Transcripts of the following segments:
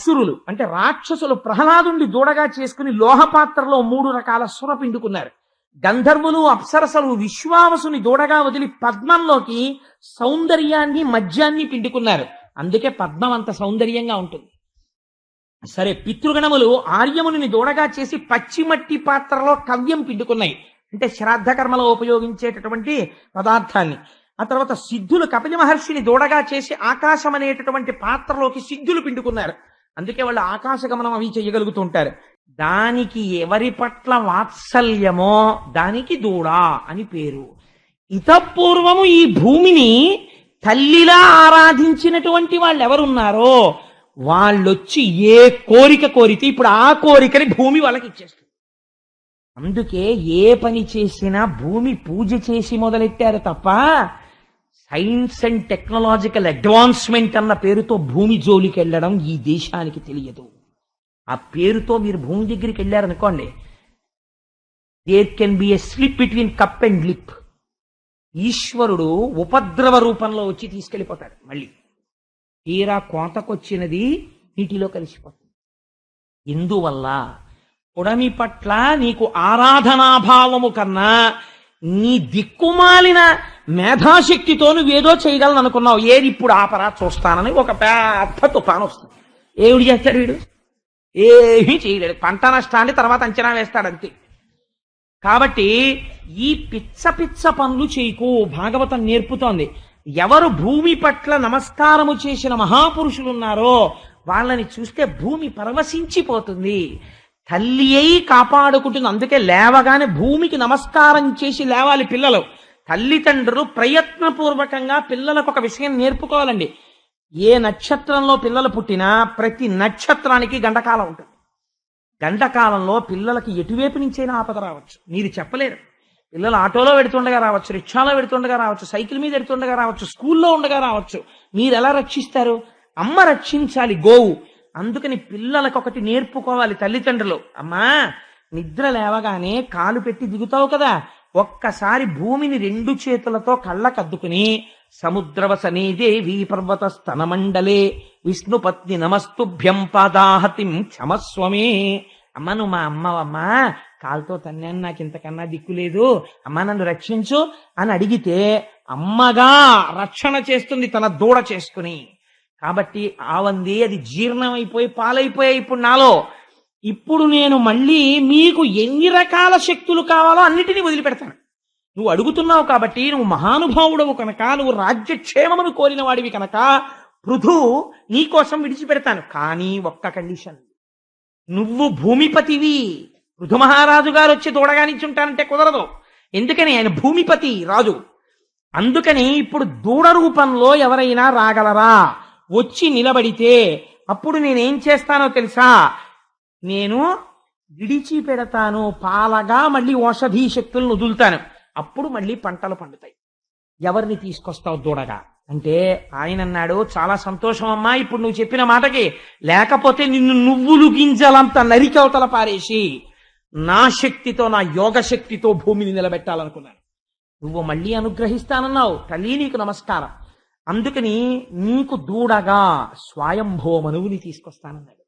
అసురులు అంటే రాక్షసులు ప్రహ్లాదుండి దూడగా చేసుకుని లోహపాత్రలో మూడు రకాల సుర పిండుకున్నారు. గంధర్వులు అప్సరసలు విశ్వావసుని దూడగా వదిలి పద్మంలోకి సౌందర్యాన్ని మద్యాన్ని పిండుకున్నారు. అందుకే పద్మం అంత సౌందర్యంగా ఉంటుంది. సరే పితృగణములు ఆర్యముని దూడగా చేసి పచ్చిమట్టి పాత్రలో కవ్యం పిండుకున్నాయి. అంటే శ్రాద్ధ కర్మలో ఉపయోగించేటటువంటి పదార్థాన్ని. ఆ తర్వాత సిద్ధులు కపిల మహర్షిని దూడగా చేసి ఆకాశం అనేటటువంటి పాత్రలోకి సిద్ధులు పిండుకున్నారు. అందుకే వాళ్ళు ఆకాశగమనం అవి చేయగలుగుతూ ఉంటారు దానికి ఎవరి పట్ల వాత్సల్యమో దానికి దూడ అని పేరు. ఇతపూర్వము ఈ భూమిని తల్లిలా ఆరాధించినటువంటి వాళ్ళు ఎవరున్నారో వాళ్ళొచ్చి ఏ కోరిక కోరితే ఇప్పుడు ఆ కోరికని భూమి వాళ్ళకి ఇచ్చేస్తుంది. అందుకే ఏ పని చేసినా భూమి పూజ చేసి మొదలెట్టారు తప్ప సైన్స్ అండ్ టెక్నాలజికల్ అడ్వాన్స్మెంట్ అన్న పేరుతో భూమి జోలికి వెళ్ళడం ఈ దేశానికి తెలియదు. ఆ పేరుతో మీరు భూమి దగ్గరికి వెళ్ళారనుకోండి there can be a slip between cup and lip ఈశ్వరుడు ఉపద్రవ రూపంలో వచ్చి తీసుకెళ్ళిపోతాడు మళ్ళీ. తీరా కోతకొచ్చినది నీటిలో కలిసిపోతుంది. ఇందువల్ల పుడమి పట్ల నీకు ఆరాధనాభావము కన్నా నీ దిక్కుమాలిన మేధాశక్తితో నువ్వేదో చేయగలను అనుకున్నావు ఏది ఇప్పుడు ఆపరా చూస్తానని ఒక పెద్ద తుఫాను వస్తుంది. ఏమిడి చేస్తాడు వీడు? ఏమీ చేయలేడు. పంట నష్టాన్ని తర్వాత అంచనా వేస్తాడు అంతే కాబట్టి ఈ పిచ్చ పిచ్చ పనులు చేయకు. భాగవతం నేర్పుతోంది. ఎవరు భూమి పట్ల నమస్కారము చేసిన మహాపురుషులు ఉన్నారో వాళ్ళని చూస్తే భూమి పరవశించిపోతుంది. తల్లి అయి కాపాడుకుంటుంది. అందుకే లేవగానే భూమికి నమస్కారం చేసి లేవాలి పిల్లలు. తల్లిదండ్రులు ప్రయత్నపూర్వకంగా పిల్లలకు ఒక విషయం నేర్పుకోవాలండి. ఏ నక్షత్రంలో పిల్లలు పుట్టినా ప్రతి నక్షత్రానికి గండకాలం ఉంటుంది. గండకాలంలో పిల్లలకి ఎటువైపు నుంచైనా ఆపద రావచ్చు. మీరు చెప్పలేరు. పిల్లలు ఆటోలో పెడుతుండగా రావచ్చు రిక్షాలో పెడుతుండగా రావచ్చు సైకిల్ మీద పెడుతుండగా రావచ్చు స్కూల్లో ఉండగా రావచ్చు. మీరు ఎలా రక్షిస్తారు? అమ్మ రక్షించాలి గోవు. అందుకని పిల్లలకు ఒకటి నేర్పుకోవాలి తల్లిదండ్రులు. అమ్మా నిద్ర లేవగానే కాలు పెట్టి దిగుతావు కదా. ఒక్కసారి భూమిని రెండు చేతులతో కళ్ళకద్దుకుని సముద్రవసనే దేవి పర్వత స్తనమండలే విష్ణుపత్ని నమస్తుభ్యం పాదాహతిం క్షమస్వమే. అమ్మ నువ్వు మా అమ్మవమ్మా కాలుతో తన్నాను నాకు ఇంతకన్నా దిక్కు లేదు. అమ్మ నన్ను రక్షించు అని అడిగితే అమ్మగా రక్షణ చేస్తుంది తన దూడ చేసుకుని. కాబట్టి ఆవంది అది జీర్ణమైపోయి పాలైపోయాయి ఇప్పుడు నాలో. ఇప్పుడు నేను మళ్ళీ మీకు ఎన్ని రకాల శక్తులు కావాలో అన్నిటినీ వదిలిపెడతాను. నువ్వు అడుగుతున్నావు కాబట్టి నువ్వు మహానుభావుడవు కనుక నువ్వు రాజ్యక్షేమమును కోరిన వాడివి కనుక పృథు నీకోసం విడిచిపెడతాను. కానీ ఒక్క కండిషన్. నువ్వు భూమిపతివి. పృథు మహారాజు గారు వచ్చి తోడగా కుదరదు. ఎందుకని? ఆయన భూమిపతి రాజు. అందుకని ఇప్పుడు దూడ రూపంలో ఎవరైనా రాగలరా? వచ్చి నిలబడితే అప్పుడు నేనేం చేస్తానో తెలుసా? నేను విడిచిపెడతాను పాలగా మళ్ళీ ఔషధీ శక్తులను వదులుతాను. అప్పుడు మళ్ళీ పంటలు పండుతాయి. ఎవరిని తీసుకొస్తావు దూడగా? అంటే ఆయన అన్నాడు చాలా సంతోషం అమ్మా ఇప్పుడు నువ్వు చెప్పిన మాటకి. లేకపోతే నిన్ను నువ్వులు గింజలంత నరికవతల పారేసి నా శక్తితో నా యోగ శక్తితో భూమిని నిలబెట్టాలనుకున్నాను. నువ్వు మళ్ళీ అనుగ్రహిస్తానన్నావు. తల్లి నీకు నమస్కారం. అందుకని నీకు దూడగా స్వయంభో మనువుని తీసుకొస్తానన్నాడు.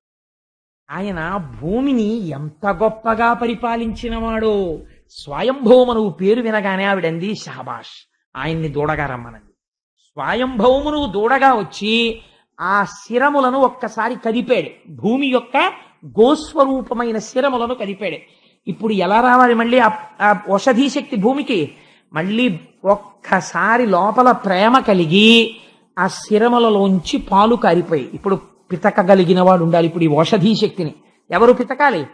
ఆయన భూమిని ఎంత గొప్పగా పరిపాలించినవాడో స్వయంభౌమనువు పేరు వినగానే ఆవిడంది షహబాష్. ఆయన్ని దూడగా రమ్మనంది. స్వయంభౌమునువు దూడగా వచ్చి ఆ శిరములను ఒక్కసారి కదిపాడు. భూమి యొక్క గోస్వరూపమైన శిరములను కదిపాడు. ఇప్పుడు ఎలా రావాలి మళ్ళీ ఆ- ఆ ఔషధీ శక్తి భూమికి? మళ్ళీ ఒక్కసారి లోపల ప్రేమ కలిగి ఆ శిరములలోంచి పాలు కారిపోయి. ఇప్పుడు పితకగలిగిన వాడు ఉండాలి ఇప్పుడు ఈ ఔషధీ శక్తిని. ఎవరు పితకాలి?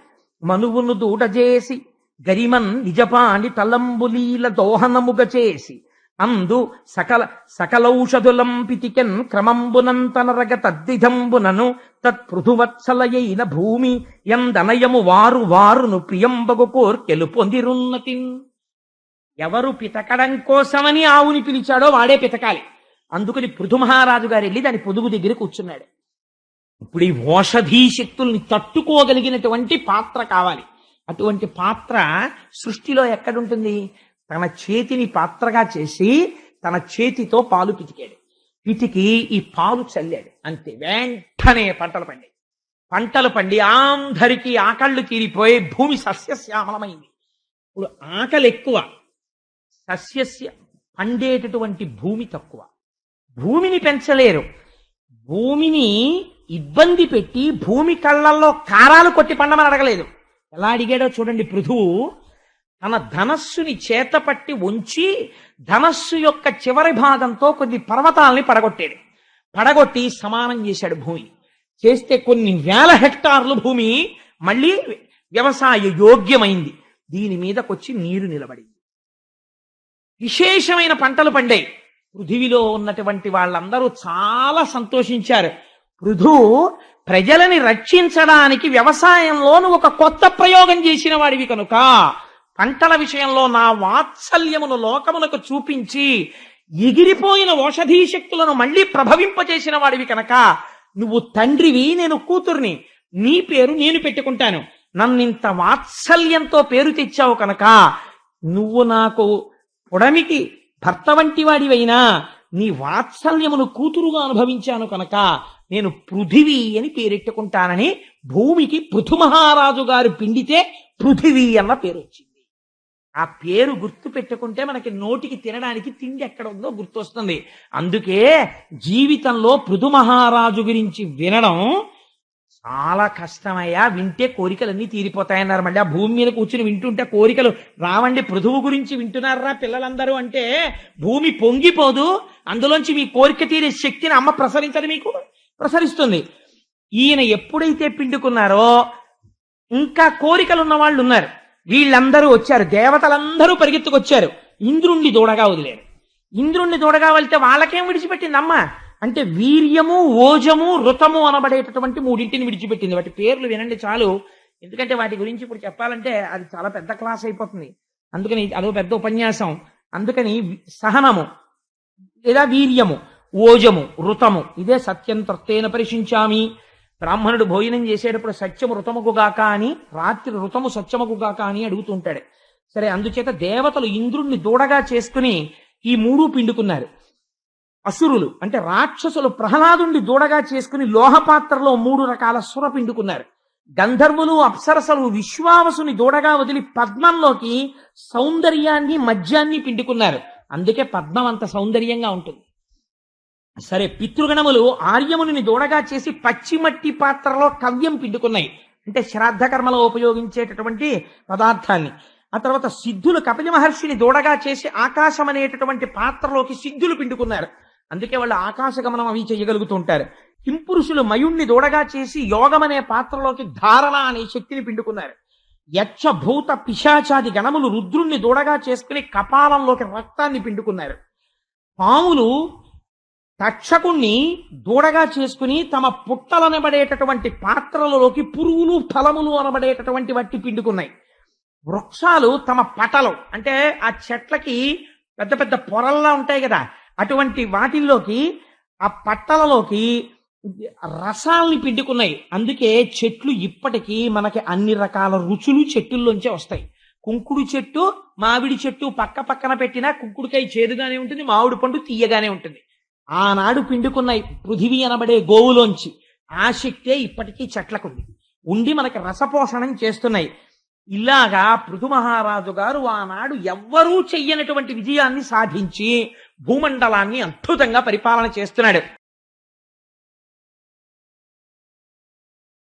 మనువును దూట చేసి గరిమన్ నిజపాని తలంబులీల దోహనముగ చేసి. అందు సకల సకలౌషధులం పితికెన్ క్రమంబునంతనరగ తద్దిధంబునను తత్పృథువత్సలయైన భూమి ఎందనయము వారు వారును ప్రియంబగు కోర్కెలు పొందిరున్నతిన్ ఎవరు పితకడం కోసమని ఆవుని పిలిచాడో వాడే పితకాలి. అందుకని పృథు మహారాజు గారు వెళ్ళి దాని పొదుగు దగ్గర కూర్చున్నాడు. ఇప్పుడు ఈ ఓషధీ శక్తుల్ని తట్టుకోగలిగినటువంటి పాత్ర కావాలి. అటువంటి పాత్ర సృష్టిలో ఎక్కడుంటుంది? తన చేతిని పాత్రగా చేసి తన చేతితో పాలు పితికాడు. పితికి ఈ పాలు చల్లాడు. అంతే. వెంటనే పంటలు పండి పంటలు పండి అందరికీ ఆకళ్ళు తీరిపోయి భూమి సస్యశ్యామలమైంది. ఇప్పుడు ఆకలి ఎక్కువ సస్యస్య పండేటటువంటి భూమి తక్కువ. భూమిని పెంచలేరు. భూమిని ఇబ్బంది పెట్టి భూమి కళ్ళల్లో కారాలు కొట్టి పండమని అడగలేదు. ఎలా అడిగాడో చూడండి పృథువు. తన ధనస్సుని చేతపట్టి ఉంచి ధనస్సు యొక్క చివరి భాగంతో కొన్ని పర్వతాలని పడగొట్టాడు పడగొట్టి సమానం చేశాడు భూమి. చేస్తే కొన్ని వేల హెక్టార్లు భూమి మళ్ళీ వ్యవసాయ యోగ్యమైంది. దీని మీదకొచ్చి నీరు నిలబడింది. విశేషమైన పంటలు పండాయి. పృథివిలో ఉన్నటువంటి వాళ్ళందరూ చాలా సంతోషించారు. పృథు ప్రజలని రక్షించడానికి వ్యవసాయంలోను ఒక కొత్త ప్రయోగం చేసిన వాడివి కనుక పంటల విషయంలో నా వాత్సల్యమును లోకమునకు చూపించి ఎగిరిపోయిన ఓషధీ శక్తులను మళ్ళీ ప్రభవింపచేసిన వాడివి కనుక నువ్వు తండ్రివి నేను కూతుర్ని నీ పేరు నేను పెట్టుకుంటాను. నన్నింత వాత్సల్యంతో పేరు తెచ్చావు కనుక నువ్వు నాకు ఉడమికి భర్త వంటి వాడివైనా నీ వాత్సల్యమును కూతురుగా అనుభవించాను కనుక నేను పృథివీ అని పేరెట్టుకుంటానని భూమికి పృథుమహారాజు గారు పిండితే పృథివీ అన్న పేరు వచ్చింది. ఆ పేరు గుర్తు పెట్టుకుంటే మనకి నోటికి తినడానికి తిండి ఎక్కడ ఉందో గుర్తొస్తుంది. అందుకే జీవితంలో పృథు మహారాజు గురించి వినడం చాలా కష్టమయ్యా వింటే కోరికలన్నీ తీరిపోతాయన్నారు. మళ్ళీ ఆ భూమి మీద కూర్చుని వింటుంటే కోరికలు రావండి పృథువు గురించి వింటున్నారా పిల్లలందరూ? అంటే భూమి పొంగిపోదు అందులోంచి మీ కోరిక తీరే శక్తిని అమ్మ ప్రసరించదు మీకు. ప్రసరిస్తుంది. ఈయన ఎప్పుడైతే పిండుకున్నారో ఇంకా కోరికలు ఉన్న వాళ్ళు ఉన్నారు. వీళ్ళందరూ వచ్చారు. దేవతలందరూ పరిగెత్తుకొచ్చారు. ఇంద్రుణ్ణి దూడగా వదిలేరు. ఇంద్రుణ్ణి దూడగా వెళ్తే వాళ్ళకేం విడిచిపెట్టింది అమ్మ అంటే వీర్యము ఓజము రుతము అనబడేటటువంటి మూడింటిని విడిచిపెట్టింది. వాటి పేర్లు వినండి చాలు. ఎందుకంటే వాటి గురించి ఇప్పుడు చెప్పాలంటే అది చాలా పెద్ద క్లాస్ అయిపోతుంది. అందుకని అదో పెద్ద ఉపన్యాసం. అందుకని సహనము లేదా వీర్యము ఓజము రుతము ఇదే సత్యం త్రత్తేన పరిశించామి. బ్రాహ్మణుడు భోజనం చేసేటప్పుడు సత్యము ఋతముగుగాక అని రాత్రి రుతము సత్యముగుగాక అని అడుగుతుంటాడు సరే అందుచేత దేవతలు ఇంద్రుణ్ణి దూడగా చేసుకుని ఈ మూడు పిండుకున్నారు. అసురులు అంటే రాక్షసులు ప్రహ్లాదుండి దూడగా చేసుకుని లోహపాత్రలో మూడు రకాల సుర పిండుకున్నారు. గంధర్వులు అప్సరసలు విశ్వావసుని దూడగా వదిలి పద్మంలోకి సౌందర్యాన్ని మద్యాన్ని పిండుకున్నారు. అందుకే పద్మం అంత సౌందర్యంగా ఉంటుంది. సరే పితృగణములు ఆర్యముని దూడగా చేసి పచ్చిమట్టి పాత్రలో కవ్యం పిండుకున్నాయి. అంటే శ్రాద్ధ కర్మలో ఉపయోగించేటటువంటి పదార్థాన్ని. ఆ తర్వాత సిద్ధులు కపిల మహర్షిని దూడగా చేసి ఆకాశం అనేటటువంటి పాత్రలోకి సిద్ధులు పిండుకున్నారు. అందుకే వాళ్ళు ఆకాశగమనం అవి చేయగలుగుతుంటారు. కింపురుషులు మయుణ్ణి దూడగా చేసి యోగం అనే పాత్రలోకి ధారణ అనే శక్తిని పిండుకున్నారు. యక్ష భూత పిశాచాది గణములు రుద్రుణ్ణి దూడగా చేసుకుని కపాలంలోకి రక్తాన్ని పిండుకున్నారు. పాములు తక్షకుణ్ణి దూడగా చేసుకుని తమ పుట్టలనబడేటటువంటి పాత్రలలోకి పురుగులు ఫలములు అనబడేటటువంటి వట్టి పిండుకున్నాయి. వృక్షాలు తమ పటలు అంటే ఆ చెట్లకి పెద్ద పెద్ద పొరల్లా ఉంటాయి కదా అటువంటి వాటిల్లోకి ఆ పట్టలలోకి రసాల్ని పిండుకున్నాయి. అందుకే చెట్లు ఇప్పటికీ మనకి అన్ని రకాల రుచులు చెట్టుల్లోంచే వస్తాయి. కుంకుడు చెట్టు మామిడి చెట్టు పక్క పక్కన పెట్టినా కుంకుడుకాయ చేదుగానే ఉంటుంది మామిడి పండు తీయగానే ఉంటుంది. ఆనాడు పిండుకున్నాయి పృథివీ అనబడే గోవులోంచి ఆ శక్తే ఇప్పటికీ చెట్లకుంది. ఉండి మనకి రసపోషణం చేస్తున్నాయి. ఇలాగా పృథు మహారాజు గారు ఆనాడు ఎవ్వరూ చెయ్యనటువంటి విజయాన్ని సాధించి భూమండలాన్ని అద్భుతంగా పరిపాలన చేస్తున్నాడు.